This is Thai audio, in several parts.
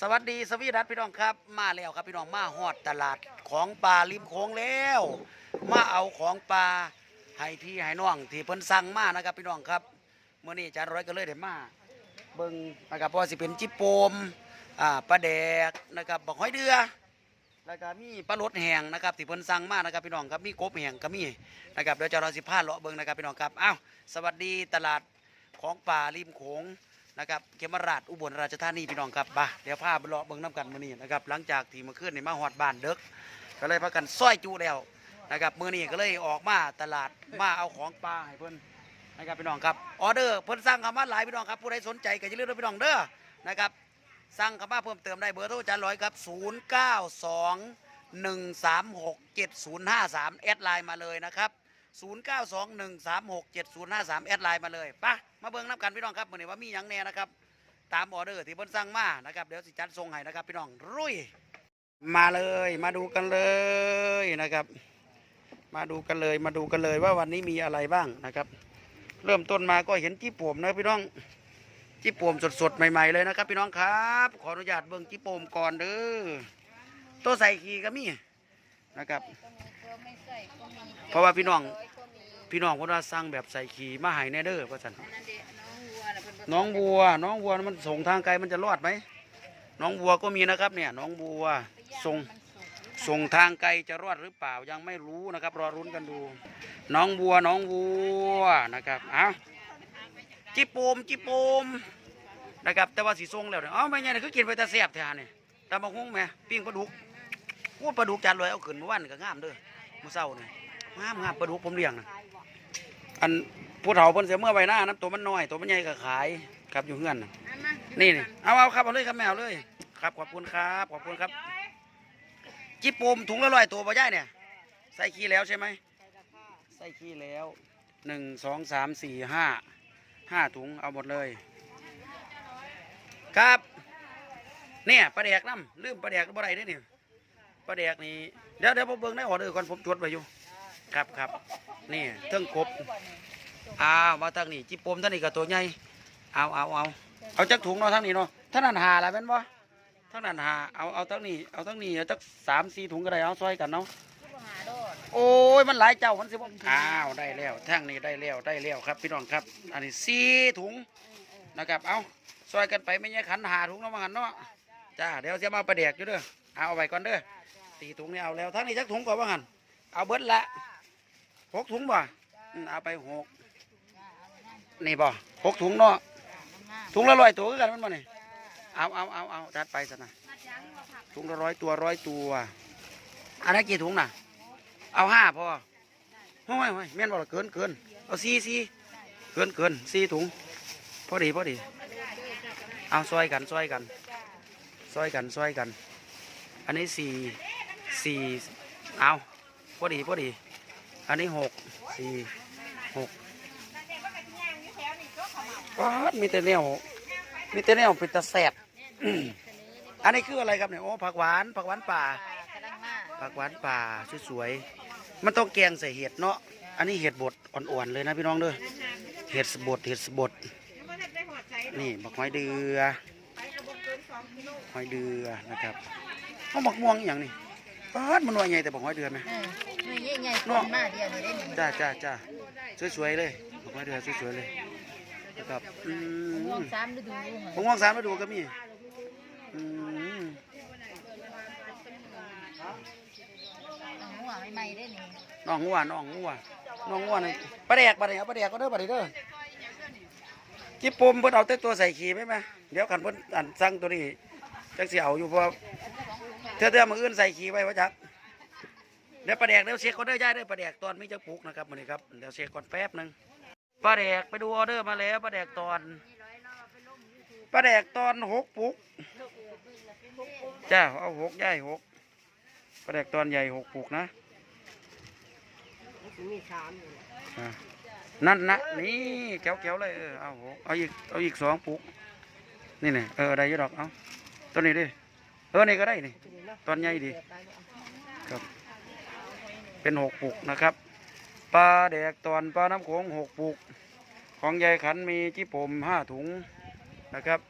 สวัสดีสวีรัตพี่น้องครับมาแล้วครับพี่น้องมาฮอดตลาดของปลาริมโค้งแล้ว มาเอาของปลาให้พี่ให้น้องที่เพิ่นสั่งมานะครับพี่น้องครับเมื่อนี้จารย์ร้อยก็เลยได้มาเบิ่งนะครับเพราะสิเป็นจิปโปมอ่าปลาแดกนะครับบักหอยเดือแล้วก็มีปลาลดแห้งนะครับที่เพิ่นสั่งมานะครับพี่น้องครับมีกบแห้งก็มีนะครับเดี๋ยวจะรอสิพาเลาะเบิ่งนะครับพี่น้องครับอ้าวสวัสดีตลาดของป่าริมโขง นะครับเขมราชอุบลราชธานีพี่น้องครับบ่าเดี๋ยวพาไปเลาะเบิ่งน้ำกันมื้อนี้นะครับหลังจากที่มื่อคืนนี่มาฮอดบ้านเด็กก็เลยพากันซอยจูแล้วนะครับมื้อนี้ก็เลยออกมาตลาดมาเอาของปลาให้เพิ่นนะครับพี่น้องครับออเดอร์เพิ่นสั่งเข้ามาหลายพี่น้องครับผู้ใดสนใจก็อย่าลืมนะพี่น้องเด้อนะครับสั่งเข้ามาเพิ่มเติมได้เบอร์โทรอาจารย์ร้อยครับ092 136 7053แอดไลน์มาเลยนะครับ 0921367053 แอดไลน์มาเลยปะมาเบิ่งน้ำกันพี่น้องครับมื้อนี้ว่ามีหยังแน่นะครับ ตามออเดอร์ที่เพิ่นสั่งมานะครับ เดี๋ยวสิจัดส่งให้นะครับ พี่น้องรุ่ยมาเลยมาดูกันเลยนะครับ มาดูกันเลยมาดูกันเลยว่าวันนี้มีอะไรบ้างนะครับ เริ่มต้นมาก็เห็นจี้โป่มนะพี่น้องจี้โป่มสดๆใหม่ ๆเลยนะครับ พี่น้องครับ ขออนุญาตเบิ่งจี้โป่มก่อนเด้อตัวใส่ขีก็มีนะครับ เพราะว่าพี่น้องพี่น้องเพนว่าสั่งแบบใส่ขี่มาให้แน่เด้อว่าซั่นน้องบัวน้องบัวมันส่งทางไกลมันจะรอดไหมน้องบัวก็มีนะครับเนี่ยน้องบัวส่งส่งทางไกลจะรอดหรือเปล่ายังไม่รู้นะครับรอรุ้นกันดู น้องบัวน้องบัวนะครับเอาจิปูมจิปูมนะครับแต่ว่าสีทรงแล้วเนี่ยเอ้าไม่ไงเนี่ยคือกินไปแต่แซ่บแท้เนี่ยตำบักหุ่งแหม่ปิ้งปลาดุกกูปลาดุกจานลอยเอาขึ้นเมื่อวานก็งามเด้อ มื้อเช้านี่งามงามปลาดุกผมเลี้ยงนะอันผู้เฒ่าเพิ่นเสียเมื่อใบหน้านะตัวมันน้อยตัวมันใหญ่ก็ขายครับอยู่เฮือนน่ะนี่นี่เอาเอาครับเอาเลยครับแมวเลย ครับขอบคุณครับขอบคุณครับ จิปโปมถุงละร้อยตัวป่ะย่ายเนี่ย ใส่ขี้แล้วใช่ไหมใส่ขี้แล้วหนึ่งสองสามสี่ห้าห้าถุงเอาหมดเลย ครับ เนี่ยปลาแดกน้ำลืมปลาแดกบ่ได้เด้อนี่ย ปลาแดกนี่เดี๋ยวเดี๋ยวผมเบิ่งในออเดอร์ก่อนผมจดไว้อยู่ ครับครับนี่เทิงกบอ้าวมาทางนี้จิปมทางนี้กับตัวใหญ่เอาเอาเอาเอาจักถุงเนาะทางนี้เนาะท่างนั้นหาอะไรเป็นบ่ท่างนั้นหาเอาเอาทางนี้เอาทางนี้เอาจักสามสี่ถุงก็ได้เอาซอยกันเนาะโอ้ยมันหลายเจ้ามันสิบ่อ้าวได้แล้วทางนี้ได้แล้วได้แล้วครับ พี่น้องครับ อันนี้สี่ถุงนะครับเอาซอยกันไปไม่ใช่ขันหาถุงเนาะมาหันเนาะจ้าเดี๋ยวจะมาประเดกอยู่เด้อเอาเอาไปก่อนเด้อ สี่ถุงนี่เอาแล้วทางนี้จักถุงก่อนว่าหันเอาเบิดละหกถุงบ่อืมเอาไปหกนี่บ่หกถุงเนาะถุงละร้อยตัวคือกันมันบ่นี่เอาเอาเอาเอาจัดไปซะนะถุงละร้อยตัวร้อยตัวอันนั้นกี่ถุงน่ะ เอาห้าพอโอ้ยโอ้ยแม่นบ่ล่ะเกินเกินเอาสี่สี่เกินเกินสี่ถุงพอดีพอดี เอาซอยกันซอยกันซอยกันซอยกัน อันนี้สี่ สี่เอาพอดีพอดี อันนี้หกสี่หกป๊ามีแต่แนวมีแต่แนวเป็นตะแสบอันนี้คืออะไรครับเนี่ยโอ้ผักหวานผักหวานป่าผักหวานป่าสวยๆมันต้องแกงใส่เห็ดเนาะอันนี้เห็ดบดอ่อนๆเลยนะพี่น้องเด้อเห็ดบดเห็ดบดนี่บักหอยเดือหอยเดือนะครับเอาบักม่วงอย่างนี้ ป๊าดมันว่าไงแต่บักหอยเดือไหม เออนี่ใหญ่ๆคนมาเดียวเลยได้หนึ่งจ้าจ้าจ้าสวยๆเลยดอกไม้เดือสวยๆเลยนะครับอืม่วมงสามฤดูผมมองสามมาดูก็มีอืมหัวใหม่ๆได้หนึ่งน้องงัวน้องงัวน้องงัวนี่ปลาแดกปลาแดกเอาปลาแดกก็เด้อปลาแดกเด้อจิปมเพิ่นเอาแต่ตัวใส่ขี้ไหมไหมเดี๋ยวกันเพิ่นอันสั่งตัวนี้จักสิเอาอยู่เพราะ ว่าเทื่อเทื่อมืออื่นใส่ขี้ไว้ว่าจักเดี๋ยวปลาแดกเดี๋ยวเช็คก่อนเด้อย่ายเด้อปลาแดกตอนมีจักปุกนะครับมื้อนี้ครับเดี๋ยวเช็คก่อนแป๊บหนึงปลาแดกไปดูออเดอร์มาแล้วปลาแดกตอนปลาแดกตอนหกปุกจ้าเอาหกใหญ่หกปลาแดกตอนใหญ่หกปลูกนะอะนั่นนะนี่แก้วแก้วๆเลยเออเอาหกเอาอีกเอาอีกสองปลูกนี่นี่เออได้อยี่ดอกเอาตัวนี้ดิ เออนี่ก็ได้นี่ตอนใหญ่ดีครับ เป็นหกปลูกนะครับปลาแดกตอนปลาน้ำโขงหกปลูกของยายขันมีจิผมห้าถุงนะครับ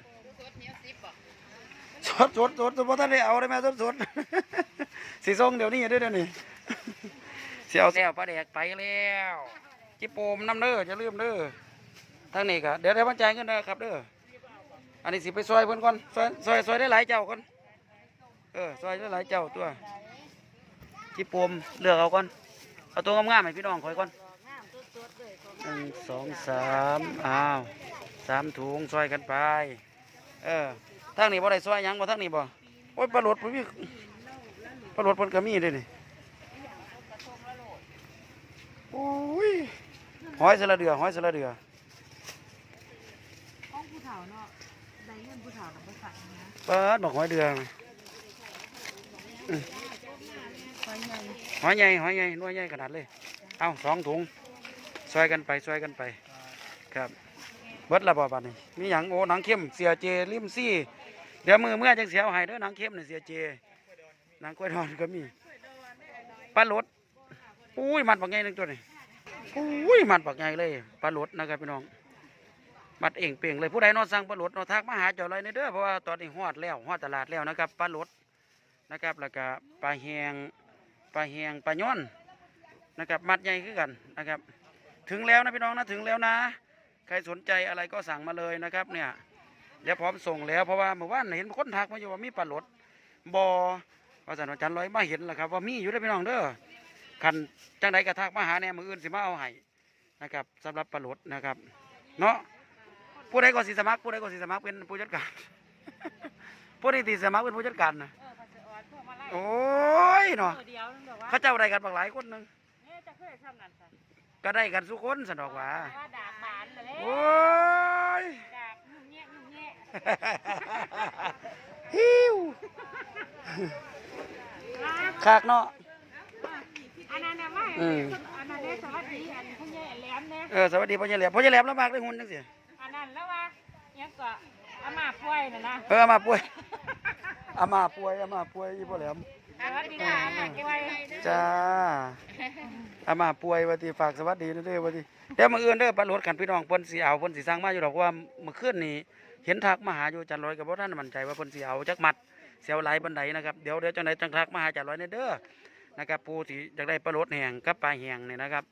สดสดสดสดบ่ทันได้เอาได้แม่สดสดสิส่งเดี๋ยวนี้เด้เดี๋ยวนี้สิเอาแล้วปลาแดกไปแล้วจิโปมน้ำเด้อจะลืมเด้อทางนี้ก็เดี๋ยวเดี๋ยวมาจ่ายเงินเด้อครับเด้ออันนี้สิไปซอยเพิ่นก่อนซอยซอยซอยได้หลายเจ้าก่อน เออซอยได้หลายเจ้าตัวจิโปมเลือกเอาก่อนเอาตัวงามๆให้พี่น้องคอยก่อนหนึ่งสองสามอ้าวสามถุงซอยกันไป เออทางนี้บ่ได้ซอยหยังบ่ทางนี้บ่โอ้ยปลาโหลดบ่มีปลาโหลดเพิ่นก็มีเด้นี่โอ้ยหอยสละเดือหอยสละเดือห้องผู้เฒ่าเนาะได้เงินผู้เฒ่ากับผู้ฝันนะเปิดบอกหอยเดือคอยใหอยใหญ่หอยใหญ่หน่วยใหญ่ขนาดเลย เอาสองถุงซอยกันไปซอยกันไป ครับเบิดละบ่บัดนี้มีหยังโอ้หนังเข้มเสียเจริมซี่ เดี๋ยวมือเมื่อจังเสียวให้เด้อหนังเข้มเนี่ยเสียเจหนังกล้วยทอดก็มีปลาลดอุ้ยมันปักใหญ่หนึ่งตัวนี่อุ้ยมันปักใหญ่เลยปลาลดนะครับพี่น้องมัดเองเปลียงเลยผู้ใดนอนสั่งปลาลดนอนทักมาหาเจ้าเลยในเด้อเพราะว่าตอนนี้ฮอดแล้วฮอดตลาดแล้วนะครับปลาลด นะครับแล้วก็ปลาแหงปลาแหงปลาย้อนนะครับมัดใหญ่ขึ้นกันนะครับ ถึงแล้วนะพี่น้องนะถึงแล้วนะ ใครสนใจอะไรก็สั่งมาเลยนะครับเนี่ยเดี๋ยวพร้อมส่งแล้วเพราะว่าเมื่อวานเห็นคนทักมาอยู่ว่ามีปลาหลดบอว่าสันว่าจันร้อยมาเห็นแล้วครับ ว่ามีอยู่ได้อพี่น้องเด้อคันจังใดกระทักมาหาแนมืออื่นสิมาเอาให้นะครับสำหรับปลาหลดนะครับ เนาะผู้ใดก็สิสมัครผู้ใดก็สิสมัครเป็นผู้จัดการผู้ใดที่สมัครเป็นผู้จัดการนะ พัสออนพวกมาไล่โอ้ยเนาะตัวเดียวนั่นบอกว่าเขาเจ้าได้กันบางหลายคนหนึงเนี่ยจะเคยทำนั่นค่ะก็ได้กันสุกคนสนอกว่าว่าดาบบานเลยโอ้ยดาบนุ่มแง่นุ่มแง่ฮิวคากเนาะอันนั้นนะว่าอืมอันนั้นเนี่ยสวัสดีอันคุณยายแหลมเนี่ยเออสวัสดีพ่อใหญ่แหลมพ่อใหญ่แหลมแล้วมากได้หุ่นจังสิอันนั้นแล้วว่าเนี่ยก็อามาป่วยน่ะนะเอออามาป่วย อามาป่วยอามาป่วยอีพ่อแหลมสวัสดีค่ะอามาป่วยจ้าอามาป่วยว่าที่ฝากสวัสดีนะเด้อว่าที่เดี๋ยวมื้ออื่นเด้อปลาโหลดกันพี่น้องเพิ่นสิเอาเพิ่นสิสั่งมาอยู่ดอกเพราะว่าเมื่อคืนนี้เห็นทักมาหาอยู่จันร้อยกับบ่ทันมั่นใจว่าเพิ่นสิเอาจักมัดเสียวหลายบันไดนะครับเดี๋ยวเดี๋ยวจังไดจังทักมาหาจันร้อยเนี่ยเด้อนะครับผู้ที่อยากได้ปลาโหลดแห้งกับปลาแห้งนี่นะครับ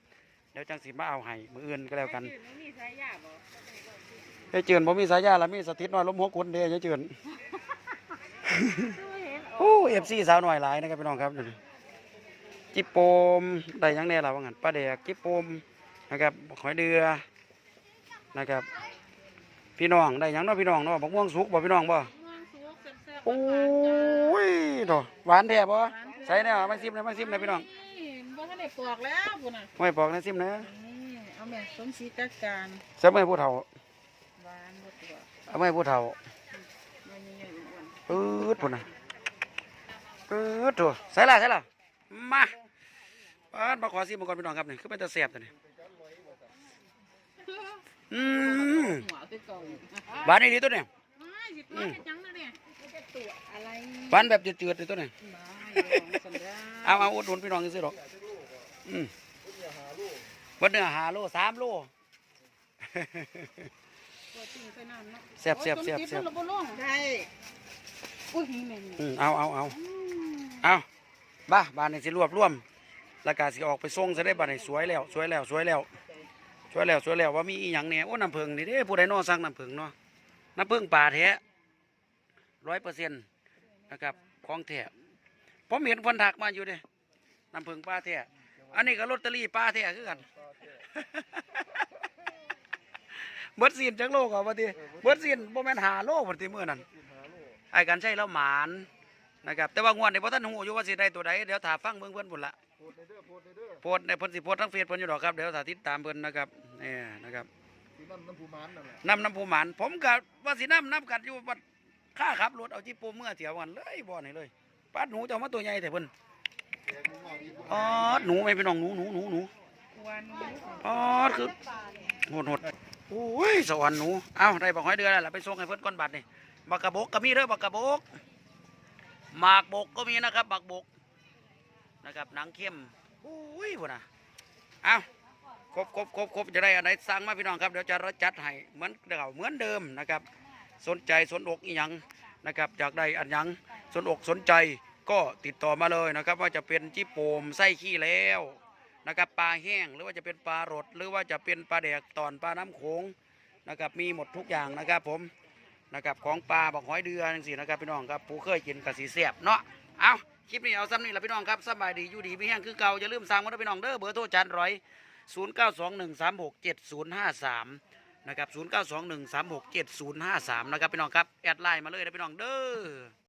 เดี๋ยวจังสิมาเอาให้มื้ออื่นก็แล้วกันมีสายยาบ่ยายเจือนผมมีสายยาแล้วมีสถิตน้อยล้มหัวกุนเด้ยายเจือนตู้เห็น โอ้เอฟซีสาวหน่อยหลายนะครับพี่น้องครับดูดิจิโปมได้หยังแน่ล่ะว่างั้นปลาแดกจิโปมนะครับหอยเดือนะครับ พี่น้องได้หยังเนาะพี่น้องเนาะบักม่วงสุกบ่พี่น้องบ่ม่วงสุกแซ่บๆโอ้ยดอกหวานแท้บ่ใส่แน่มาซิมหนะมาซิมหนะพี่น้องนี่บ่ทันได้ปอกแล้วพุ่นน่ะไม่บอกนะซิมนะนี่เอาแม่สมศรีกักการเสมอผู้เฒ่าหวานบ่ตัวเอาไม่ผู้เฒ่า มันยังไงอ้วน ปื๊ ดพุ่นน่ะปื๊ดตัวใส่ละใส่ละมาเปิดมาขอซิมมาก่อนพี่น้องครับนี่คือเป็นตะแซ่บตัวนี้อืมหัวคือเก่าหวานดีตัวนี้ไม่สิตัวเฮ็ดหยังน่ะเนี่ยจะตัวอะไรหวานแบบจืดๆเลยตัวนี้มาลองสัญญาเอาเอาอุดหนุนพี่น้องซื้อหรอกอืมวันเนื้อหาโลสามโลตัวจริงไปนั่นเนาะแซ่บแซ่บแซ่บแซ่บโอ้ยต้นจิตมันระบ่ลงใช่ อุ้ยหิงแม่งอืมเอาเอาเอาเอาบ้าบ้านนี้สิรวบรวมแล้วก็สิออกไปส่งจะได้บ้านนี้สวยแล้วสวยแล้วสวยแล้วสวยแล้วสวยแล้วว่ามีอีหยังเนี่ยโอ้น้ำผึ้งนี่เด้ผู้ใดนอสั่งน้ำผึ้งเนาะน้ำผึ้งป่าแท้ร้อยเปอร์เซ็นต์นะครับของแท้ผมเห็นคนถักมาอยู่เด้น้ำผึ้งป่าแท้อันนี้ก็ลอตเตอรี่ป่าแท้คือกันเบิดซีนจักโลกอะว่าติเบิดซีนบ่แม่นหาโลพุ่นติมื้อนั้น ไอ้กันใช้แล้วหมานนะครับแต่ว่างวดในี้บ่ทันฮู้อยู่ว่าสิได้ตัวใดเดี๋ยวถ้าฟังเบิ่งเพิ่นพุ่นละโพสต์ในเพิ่นสิโพสต์ทั้งเฟซเพิ่นอยู่ดอกครับเดี๋ยวถ้าติดตามเพิ่นนะครับนี่นะครับน้ำน้ำผูหมันนั่นแหละนำน้ำผู้หมานผมก็ว่าสิน้ำน้ำกันอยู่บัดค่าขับรถเอาจิโปมเมื่อเที่ยววันเลยบ่นี่เลยปัดหนูจ้ามาตัวใหญ่แต่เพิ่นอกอีกอ๋อหนูไม่เป็นน้องหนูหนูหนูหนูอ๋อคือโหดโหดโอ้ยสวรรค์หนูเอ้าได้บอกให้เดือนแล้วล่ะไปส่งให้เพิ่นก้อนบัตรนี่ บักกระบกก็มีเด้อบักกระบกหมากบกก็มีนะครับหมากบกนะครับหนังเข้มโอ้ยพุ่นน่ะเอ้าครบครบครบครบจะได้อันไหนสั่งมาพี่น้องครับเดี๋ยวจะจัดให้เหมือนเดิมเหมือนเดิมนะครับ สนใจสนอกอีหยังนะครับอยากได้อันหยังสนอกสนใจก็ติดต่อมาเลยนะครับ ว่าจะเป็นจิโปมไส้ขี้แล้วนะครับปลาแห้งหรือว่าจะเป็นปลารดหรือว่าจะเป็นปลาแดกตอนปลาน้ำโขงนะครับมีหมดทุกอย่างนะครับผม นะครับของปลาบอกหอยเดือนังสินะครับพี่น้องครับผู้เคยกินกะสีเสียบเนาะเอาคลิปนี้เอาซ้ำนี่แหละพี่น้องครับสบายดีอยู่ดีไม่แห้งคือเก่าอย่าลืมสั่งมาด้วยพี่น้องเด้อเบอร์โทรจันร้อยศูนย์เก้าสองหนึ่งสามหกเจ็ดศูนย์ห้าสามนะครับศูนย์เก้าสองหนึ่งสามหกเจ็ดศูนย์ห้าสามนะครับพี่น้องครับแอดไลน์มาเลยนะพี่น้องเด้อ